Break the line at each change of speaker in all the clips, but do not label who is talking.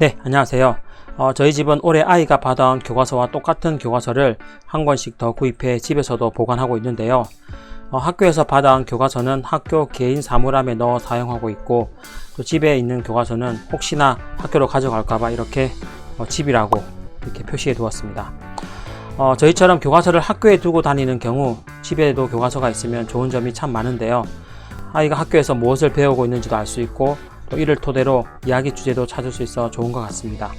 네, 안녕하세요. 어, 저희 집은 올해 아이가 받아온 교과서와 똑같은 교과서를 한 권씩 더 구입해 집에서도 보관하고 있는데요. 어, 학교에서 받아온 교과서는 학교 개인 사물함에 넣어 사용하고 있고 또 집에 있는 교과서는 혹시나 학교로 가져갈까봐 이렇게 어, 집이라고 이렇게 표시해 두었습니다. 어, 저희처럼 교과서를 학교에 두고 다니는 경우 집에도 교과서가 있으면 좋은 점이 참 많은데요. 아이가 학교에서 무엇을 배우고 있는지도 알 수 있고 또 이를 토대로 이야기 주제도 찾을 수 있어 좋은 것 같습니다.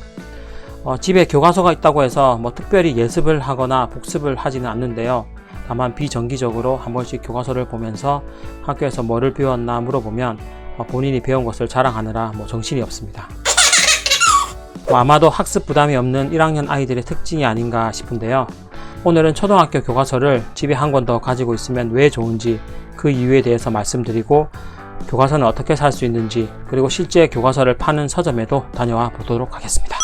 어, 집에 교과서가 있다고 해서 뭐 특별히 예습을 하거나 복습을 하지는 않는데요. 다만 비정기적으로 한 번씩 교과서를 보면서 학교에서 뭐를 배웠나 물어보면 어, 본인이 배운 것을 자랑하느라 뭐 정신이 없습니다. 뭐 아마도 학습 부담이 없는 1학년 아이들의 특징이 아닌가 싶은데요. 오늘은 초등학교 교과서를 집에 한 권 더 가지고 있으면 왜 좋은지 그 이유에 대해서 말씀드리고 교과서는 어떻게 살 수 있는지 그리고 실제 교과서를 파는 서점에도 다녀와 보도록 하겠습니다.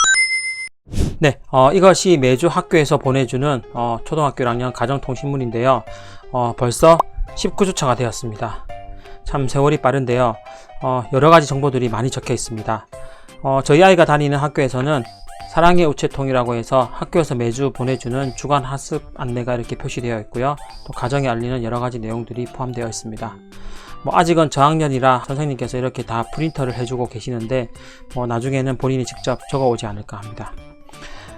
네, 어, 이것이 매주 학교에서 보내주는 어, 초등학교 1학년 가정통신문인데요. 어, 벌써 19주차가 되었습니다. 참 세월이 빠른데요. 어, 여러 가지 정보들이 많이 적혀 있습니다. 어, 저희 아이가 다니는 학교에서는 사랑의 우체통이라고 해서 학교에서 매주 보내주는 주간 학습 안내가 이렇게 표시되어 있고요. 또 가정에 알리는 여러 가지 내용들이 포함되어 있습니다. 뭐 아직은 저학년이라 선생님께서 이렇게 다 프린터를 해주고 계시는데 뭐 나중에는 본인이 직접 적어오지 않을까 합니다.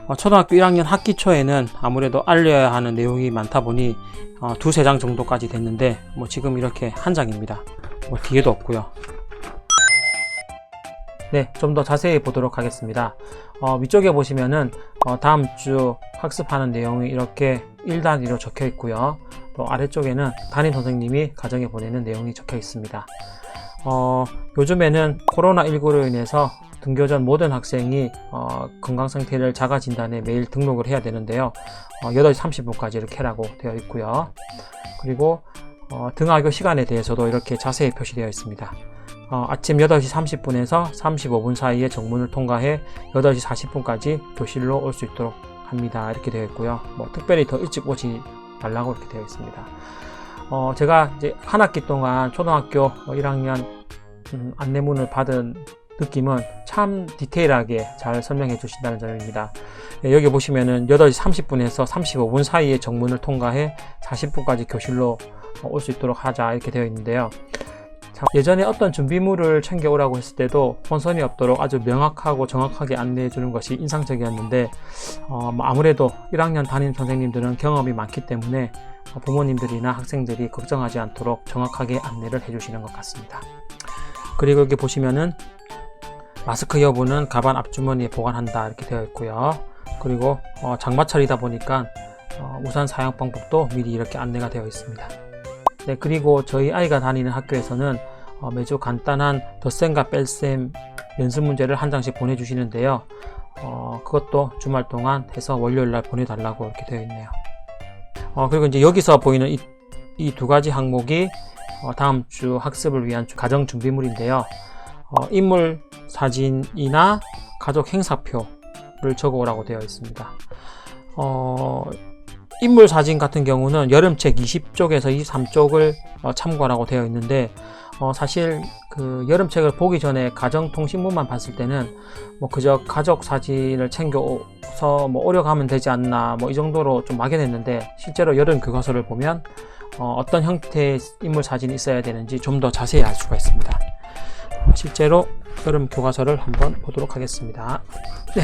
어, 초등학교 1학년 학기 초에는 아무래도 알려야 하는 내용이 많다 보니 어, 두세 장 정도까지 됐는데 뭐 지금 이렇게 한 장입니다. 뭐 뒤에도 없고요. 네, 좀 더 자세히 보도록 하겠습니다. 어, 위쪽에 보시면은 어, 다음 주 학습하는 내용이 이렇게 1단위로 적혀 있고요. 또 아래쪽에는 담임 선생님이 가정에 보내는 내용이 적혀 있습니다. 어, 요즘에는 코로나19로 인해서 등교 전 모든 학생이 어, 건강 상태를 자가 진단에 매일 등록을 해야 되는데요. 어, 8시 30분까지 이렇게 하라고 되어 있고요. 그리고 어, 등하교 시간에 대해서도 이렇게 자세히 표시되어 있습니다. 어, 아침 8시 30분에서 35분 사이에 정문을 통과해 8시 40분까지 교실로 올 수 있도록 합니다. 이렇게 되어 있고요. 뭐 특별히 더 일찍 오지 말라고 이렇게 되어 있습니다. 어, 제가 이제 한 학기 동안 초등학교 1학년 음, 안내문을 받은 느낌은 참 디테일하게 잘 설명해 주신다는 점입니다. 예, 여기 보시면은 8시 30분에서 35분 사이에 정문을 통과해 40분까지 교실로 올 수 있도록 하자 이렇게 되어 있는데요. 예전에 어떤 준비물을 챙겨오라고 했을 때도 혼선이 없도록 아주 명확하고 정확하게 안내해 주는 것이 인상적이었는데 어, 뭐 아무래도 1학년 담임 선생님들은 경험이 많기 때문에 부모님들이나 학생들이 걱정하지 않도록 정확하게 안내를 해주시는 것 같습니다. 그리고 여기 보시면은 마스크 여부는 가방 앞주머니에 보관한다 이렇게 되어 있고요. 그리고 어, 장마철이다 보니까 어, 우산 사용 방법도 미리 이렇게 안내가 되어 있습니다. 네, 그리고 저희 아이가 다니는 학교에서는 어, 매주 간단한 덧셈과 뺄셈 연습 문제를 한 장씩 보내주시는데요. 어, 그것도 주말 동안 해서 월요일 날 보내달라고 이렇게 되어 있네요. 어, 그리고 이제 여기서 보이는 이 두 가지 항목이 어, 다음 주 학습을 위한 가정 준비물인데요. 어, 인물 사진이나 가족 행사표를 적어오라고 되어 있습니다. 어, 인물 사진 같은 경우는 여름책 20쪽에서 23쪽을 어, 참고하라고 되어 있는데 어, 사실 그 여름책을 보기 전에 가정통신문만 봤을 때는 뭐 그저 가족 사진을 챙겨서 뭐 오려가면 되지 않나 뭐 이 정도로 좀 막연했는데 실제로 여름 교과서를 보면 어, 떤 형태의 인물 사진이 있어야 되는지 좀 더 자세히 알 수가 있습니다. 어, 실제로 여름 교과서를 한번 보도록 하겠습니다. 네,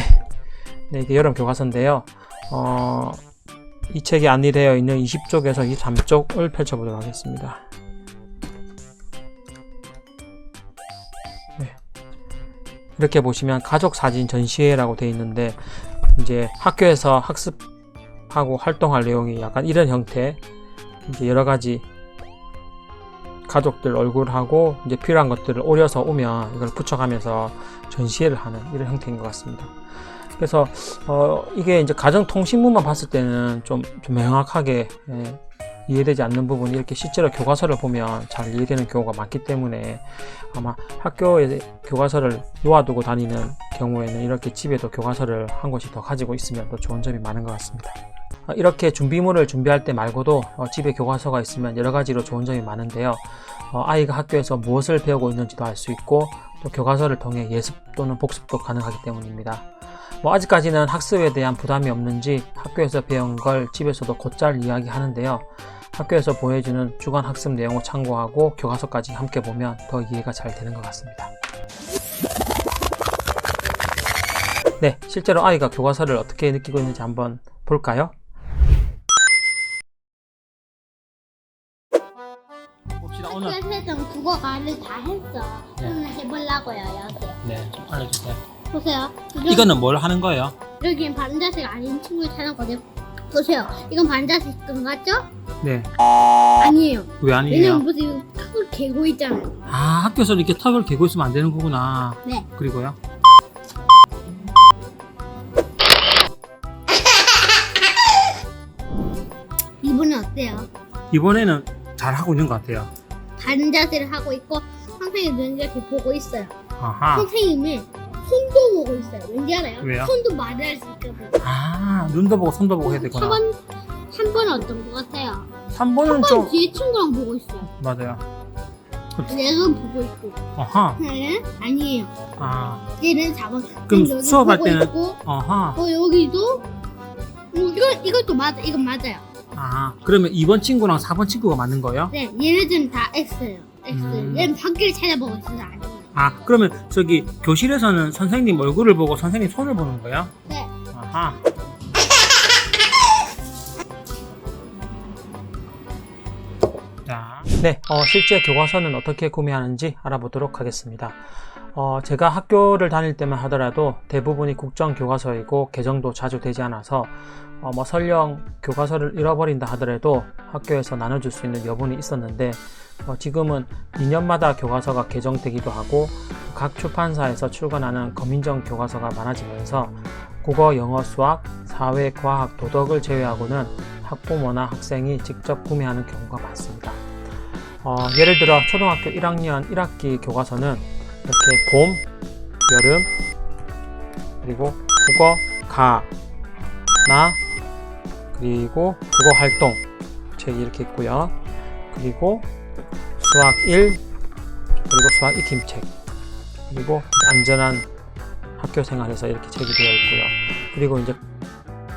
네 이게 여름 교과서인데요. 어, 이 책에 안내되어 있는 20쪽에서 23쪽을 펼쳐보도록 하겠습니다. 네. 이렇게 보시면 가족 사진 전시회라고 되어 있는데 이제 학교에서 학습하고 활동할 내용이 약간 이런 형태 이제 여러 가지 가족들 얼굴하고 이제 필요한 것들을 오려서 오면 이걸 붙여가면서 전시회를 하는 이런 형태인 것 같습니다. 그래서 어, 이게 이제 가정통신문만 봤을 때는 좀, 좀 명확하게 예, 이해되지 않는 부분이 이렇게 실제로 교과서를 보면 잘 이해되는 경우가 많기 때문에 아마 학교에 교과서를 놓아두고 다니는 경우에는 이렇게 집에도 교과서를 한 곳이 더 가지고 있으면 더 좋은 점이 많은 것 같습니다. 어, 이렇게 준비물을 준비할 때 말고도 어, 집에 교과서가 있으면 여러 가지로 좋은 점이 많은데요. 어, 아이가 학교에서 무엇을 배우고 있는지도 알 수 있고 또 교과서를 통해 예습 또는 복습도 가능하기 때문입니다. 뭐 아직까지는 학습에 대한 부담이 없는지 학교에서 배운 걸 집에서도 곧잘 이야기하는데요. 학교에서 보여주는 주간 학습 내용을 참고하고 교과서까지 함께 보면 더 이해가 잘 되는 것 같습니다. 네, 실제로 아이가 교과서를 어떻게 느끼고 있는지 한번 볼까요? 봅시다.
학교에서 국어 과를 다 했어.
네.
오늘 해보려고요, 여기.
네, 좀 알려주세요.
보세요. 이건,
이거는 뭘 하는 거예요?
여기는 반자색 아닌 친구를 찾았거든요. 보세요. 이건 반자색 건 같죠?
네,
아니에요.
왜 아니에요?
왜냐면 무슨 턱을 개고 있잖아요.
아, 학교에서 이렇게 턱을 개고 있으면 안 되는 거구나.
네.
그리고요?
이분은 어때요?
이번에는 잘 하고 있는 것 같아요.
반자세를 하고 있고 선생님 눈 이렇게 보고 있어요.
아하.
선생님의 손도 보고 있어요. 왠지 알아요?
왜요?
손도 말을 할 수 있거든요.
아, 눈도 보고 손도 보고 해야 되구나.
3번, 3번은 어떤 것 같아요?
3번은
3번
좀,
뒤에 친구랑 보고 있어요.
맞아요.
얘는 보고 있고.
아하.
얘는 아니에요.
아,
얘는 4번.
그럼
여기
수업할
보고
때는-
있고,
아하.
어, 여기도. 음, 이건, 이것도 맞아. 이건 맞아요.
아, 그러면 2번 친구랑 4번 친구가 맞는 거예요?
네, 얘네들은 다 X예요. X.
음.
얘는 밖을 찾아보고 있어서 아니에요.
아, 그러면 저기 교실에서는 선생님 얼굴을 보고 선생님 손을 보는 거예요?
네.
아하. 자. 네, 어, 실제 교과서는 어떻게 구매하는지 알아보도록 하겠습니다. 어, 제가 학교를 다닐 때만 하더라도 대부분이 국정 교과서이고 개정도 자주 되지 않아서 어, 뭐 설령 교과서를 잃어버린다 하더라도 학교에서 나눠줄 수 있는 여분이 있었는데 어, 지금은 2년마다 교과서가 개정되기도 하고 각 출판사에서 출간하는 검인정 교과서가 많아지면서 국어, 영어, 수학, 사회, 과학, 도덕을 제외하고는 학부모나 학생이 직접 구매하는 경우가 많습니다. 어, 예를 들어 초등학교 1학년 1학기 교과서는 이렇게 봄, 여름, 그리고 국어, 가, 나, 그리고 국어 활동 책이 이렇게 있고요. 그리고 수학 1, 그리고 수학 익힘책, 그리고 안전한 학교 생활에서 이렇게 책이 되어 있고요. 그리고 이제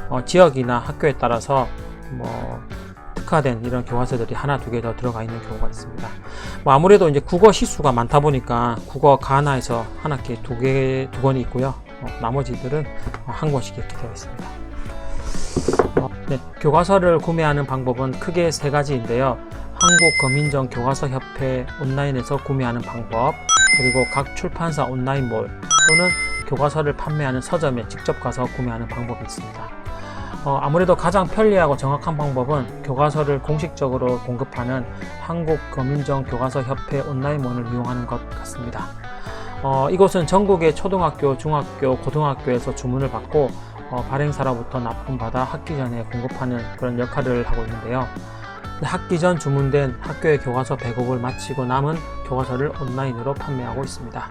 어, 지역이나 학교에 따라서 뭐 특화된 이런 교과서들이 하나 두 개 더 들어가 있는 경우가 있습니다. 뭐 아무래도 이제 국어 시수가 많다 보니까 국어 가나에서 한 학기에 두 개, 두 권이 있고요. 어, 나머지들은 어, 한 권씩 이렇게 되어 있습니다. 어, 네, 교과서를 구매하는 방법은 크게 세 가지인데요. 한국검인정 교과서협회 온라인에서 구매하는 방법, 그리고 각 출판사 온라인몰 또는 교과서를 판매하는 서점에 직접 가서 구매하는 방법이 있습니다. 어, 아무래도 가장 편리하고 정확한 방법은 교과서를 공식적으로 공급하는 한국검인정 교과서협회 온라인몰을 이용하는 것 같습니다. 어, 이곳은 전국의 초등학교, 중학교, 고등학교에서 주문을 받고 어, 발행사로부터 납품받아 학기 전에 공급하는 그런 역할을 하고 있는데요. 학기 전 주문된 학교의 교과서 배급을 마치고 남은 교과서를 온라인으로 판매하고 있습니다.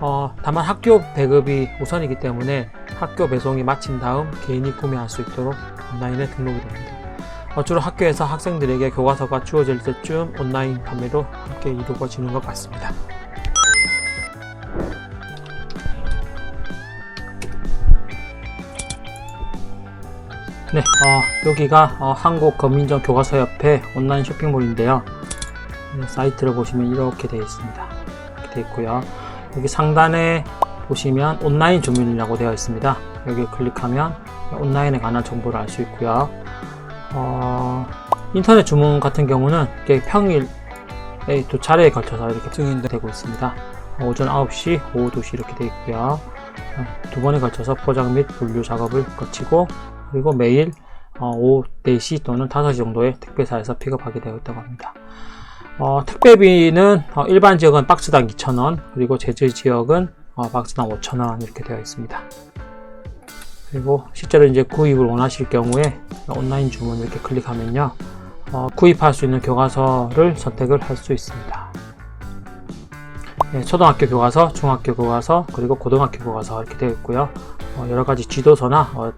어, 다만 학교 배급이 우선이기 때문에 학교 배송이 마친 다음 개인이 구매할 수 있도록 온라인에 등록이 됩니다. 어, 주로 학교에서 학생들에게 교과서가 주어질 때쯤 온라인 판매도 함께 이루어지는 것 같습니다. 네, 어, 여기가 어, 한국검민정 교과서협회 온라인 쇼핑몰인데요. 네, 사이트를 보시면 이렇게 되어 있습니다. 이렇게 되어 있고요. 여기 상단에 보시면 온라인 주문이라고 되어 있습니다. 여기 클릭하면 온라인에 관한 정보를 알 수 있고요. 어, 인터넷 주문 같은 경우는 평일에 두 차례에 걸쳐서 이렇게 승인되고 있습니다. 오전 9시, 오후 2시 이렇게 되어 있고요. 어, 두 번에 걸쳐서 포장 및 분류 작업을 거치고 그리고 매일 어, 오후 4시 또는 5시 정도에 택배사에서 픽업하게 되어 있다고 합니다. 어, 택배비는 어, 일반 지역은 박스당 2,000원, 그리고 제주 지역은 어, 박스당 5,000원 이렇게 되어 있습니다. 그리고 실제로 이제 구입을 원하실 경우에 온라인 주문 이렇게 클릭하면요, 어, 구입할 수 있는 교과서를 선택을 할 수 있습니다. 네, 초등학교 교과서, 중학교 교과서, 그리고 고등학교 교과서 이렇게 되어 있고요. 어, 여러 가지 지도서나 어,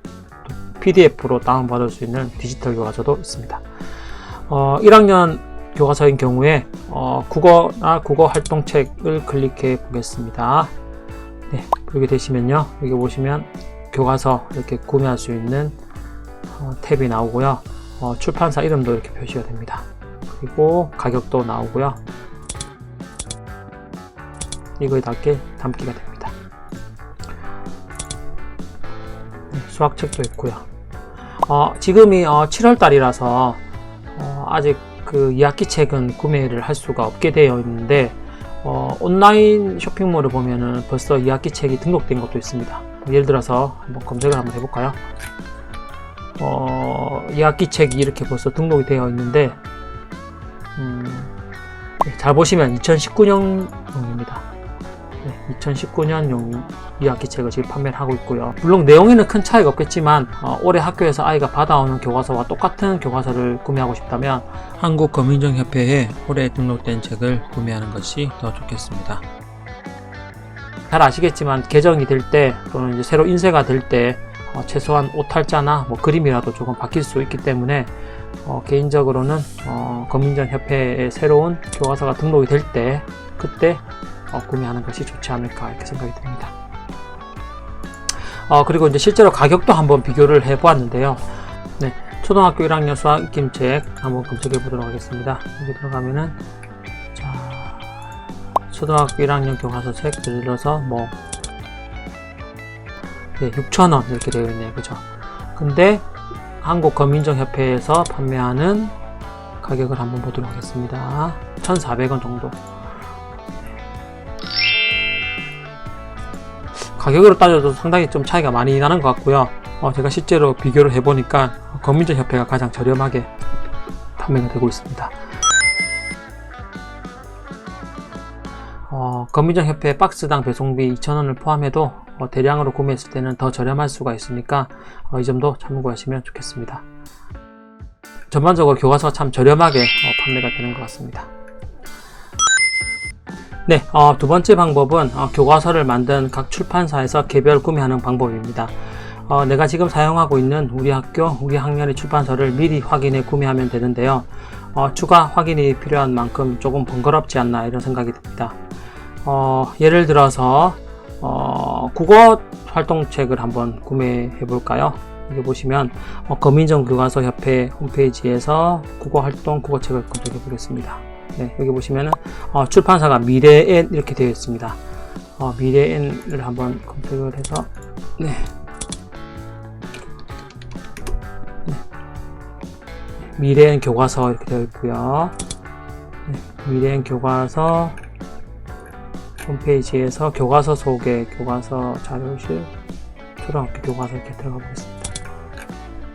PDF로 다운받을 수 있는 디지털 교과서도 있습니다. 어, 1학년 교과서인 경우에 어, 국어나 국어 활동책을 클릭해 보겠습니다. 네, 그렇게 되시면요. 여기 보시면 교과서 이렇게 구매할 수 있는 어, 탭이 나오고요. 어, 출판사 이름도 이렇게 표시가 됩니다. 그리고 가격도 나오고요. 이거에 닿게 담기가 됩니다. 수학책도 있고요. 어, 지금이 7월 달이라서 아직 그 2학기 책은 구매를 할 수가 없게 되어 있는데 어, 온라인 쇼핑몰을 보면은 벌써 2학기 책이 등록된 것도 있습니다. 예를 들어서 한번 검색을 한번 해볼까요? 어, 2학기 책이 이렇게 벌써 등록이 되어 있는데 음, 네, 잘 보시면 2019년용입니다. 네, 2019년 용 2학기 책을 지금 판매를 하고 있고요. 물론 내용에는 큰 차이가 없겠지만 어, 올해 학교에서 아이가 받아오는 교과서와 똑같은 교과서를 구매하고 싶다면 한국거민정협회에 올해 등록된 책을 구매하는 것이 더 좋겠습니다. 잘 아시겠지만 개정이 될 때 또는 이제 새로 인쇄가 될때 어, 최소한 오탈자나 뭐 그림이라도 조금 바뀔 수 있기 때문에 어, 개인적으로는 어, 거민정협회에 새로운 교과서가 등록이 될 때 그때 어, 구매하는 것이 좋지 않을까 이렇게 생각이 듭니다. 어, 그리고 이제 실제로 가격도 한번 비교를 해 보았는데요. 네, 초등학교 1학년 수학 익힘책 한번 검색해 보도록 하겠습니다. 여기 들어가면은 자, 초등학교 1학년 교과서 책 들어서 뭐 네, 6,000원 이렇게 되어 있네요. 그죠? 근데 한국거민정협회에서 판매하는 가격을 한번 보도록 하겠습니다. 1,400원 정도. 가격으로 따져도 상당히 좀 차이가 많이 나는 것 같고요. 어, 제가 실제로 비교를 해보니까 거민정협회가 가장 저렴하게 판매가 되고 있습니다. 어, 거민정협회 박스당 배송비 2,000원을 포함해도 어, 대량으로 구매했을 때는 더 저렴할 수가 있으니까 어, 이 점도 참고하시면 좋겠습니다. 전반적으로 교과서가 참 저렴하게 어, 판매가 되는 것 같습니다. 네, 어, 두 번째 방법은 어, 교과서를 만든 각 출판사에서 개별 구매하는 방법입니다. 어, 내가 지금 사용하고 있는 우리 학교, 우리 학년의 출판서를 미리 확인해 구매하면 되는데요. 어, 추가 확인이 필요한 만큼 조금 번거롭지 않나 이런 생각이 듭니다. 어, 예를 들어서 어, 국어 활동책을 한번 구매해 볼까요? 여기 보시면 어, 거민정 교과서 협회 홈페이지에서 국어 활동 국어책을 검색해 보겠습니다. 네, 여기 보시면은 어, 출판사가 미래엔 이렇게 되어 있습니다. 어, 미래엔을 한번 검색을 해서 네. 네. 미래엔 교과서 이렇게 되어 있고요. 네, 미래엔 교과서 홈페이지에서 교과서 소개, 교과서 자료실, 초등학교 교과서 이렇게 들어가 보겠습니다.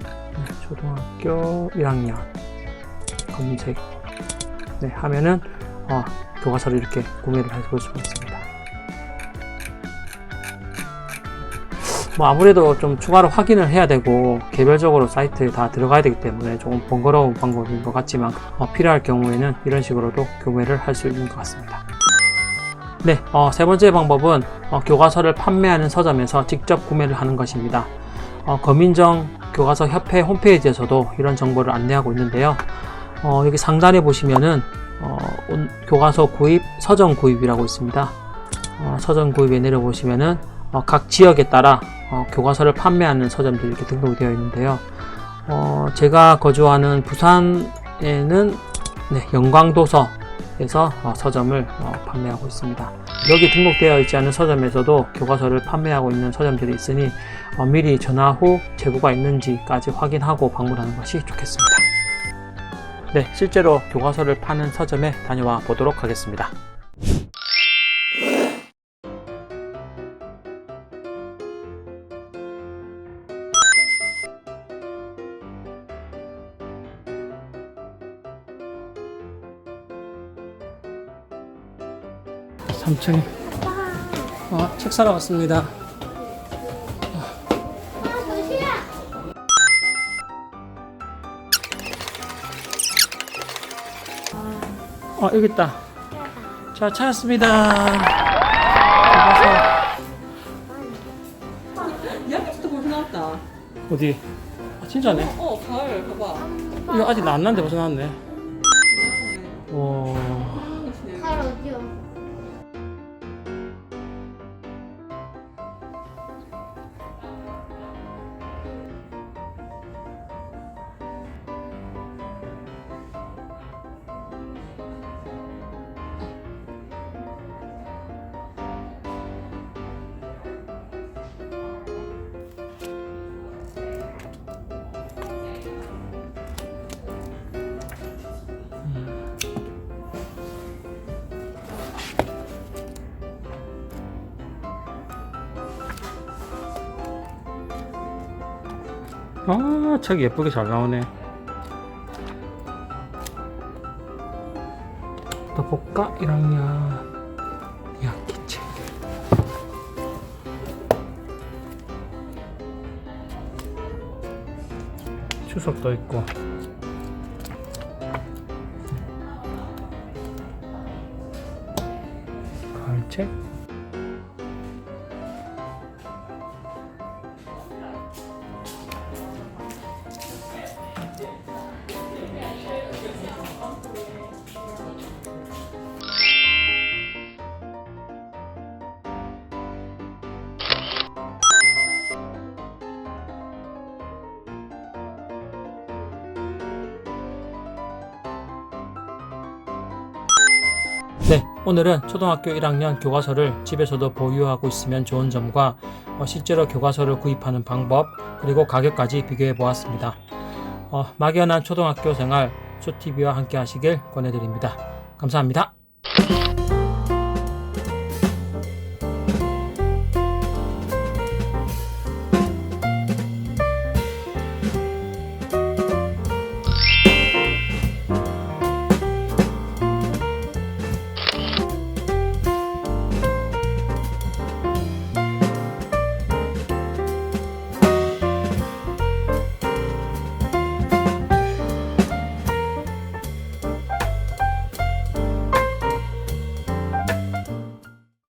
네, 초등학교 1학년 검색 네, 하면은 어, 교과서를 이렇게 구매를 해볼 수가 있습니다. 뭐 아무래도 좀 추가로 확인을 해야 되고 개별적으로 사이트에 다 들어가야 되기 때문에 조금 번거로운 방법인 것 같지만 어, 필요할 경우에는 이런 식으로도 구매를 할 수 있는 것 같습니다. 네, 어, 세 번째 방법은 어, 교과서를 판매하는 서점에서 직접 구매를 하는 것입니다. 어, 거민정 교과서 협회 홈페이지에서도 이런 정보를 안내하고 있는데요. 어, 여기 상단에 보시면은 어, 온- 교과서 구입, 서점 구입이라고 있습니다. 어, 서점 구입에 내려보시면은 어, 각 지역에 따라 어, 교과서를 판매하는 서점들이 이렇게 등록이 되어 있는데요. 어, 제가 거주하는 부산에는 네, 영광도서에서 어, 서점을 어, 판매하고 있습니다. 여기 등록되어 있지 않은 서점에서도 교과서를 판매하고 있는 서점들이 있으니 어, 미리 전화 후 재고가 있는지까지 확인하고 방문하는 것이 좋겠습니다. 네, 실제로 교과서를 파는 서점에 다녀와 보도록 하겠습니다. 삼층 어, 책 사러 왔습니다. 어, 여기 있다. 자, 찾았습니다.
이야기부터 벌써 나왔다.
어디? 아, 진짜네.
어, 가을, 봐봐.
이거 아직 안 났는데 벌써 나왔네. 아, 책 예쁘게 잘 나오네. 또 볼까? 1학년 2학기 책. 추석도 있고. 가을책? 오늘은 초등학교 1학년 교과서를 집에서도 보유하고 있으면 좋은 점과 어, 실제로 교과서를 구입하는 방법 그리고 가격까지 비교해 보았습니다. 어, 막연한 초등학교 생활 쇼TV와 함께 하시길 권해드립니다. 감사합니다.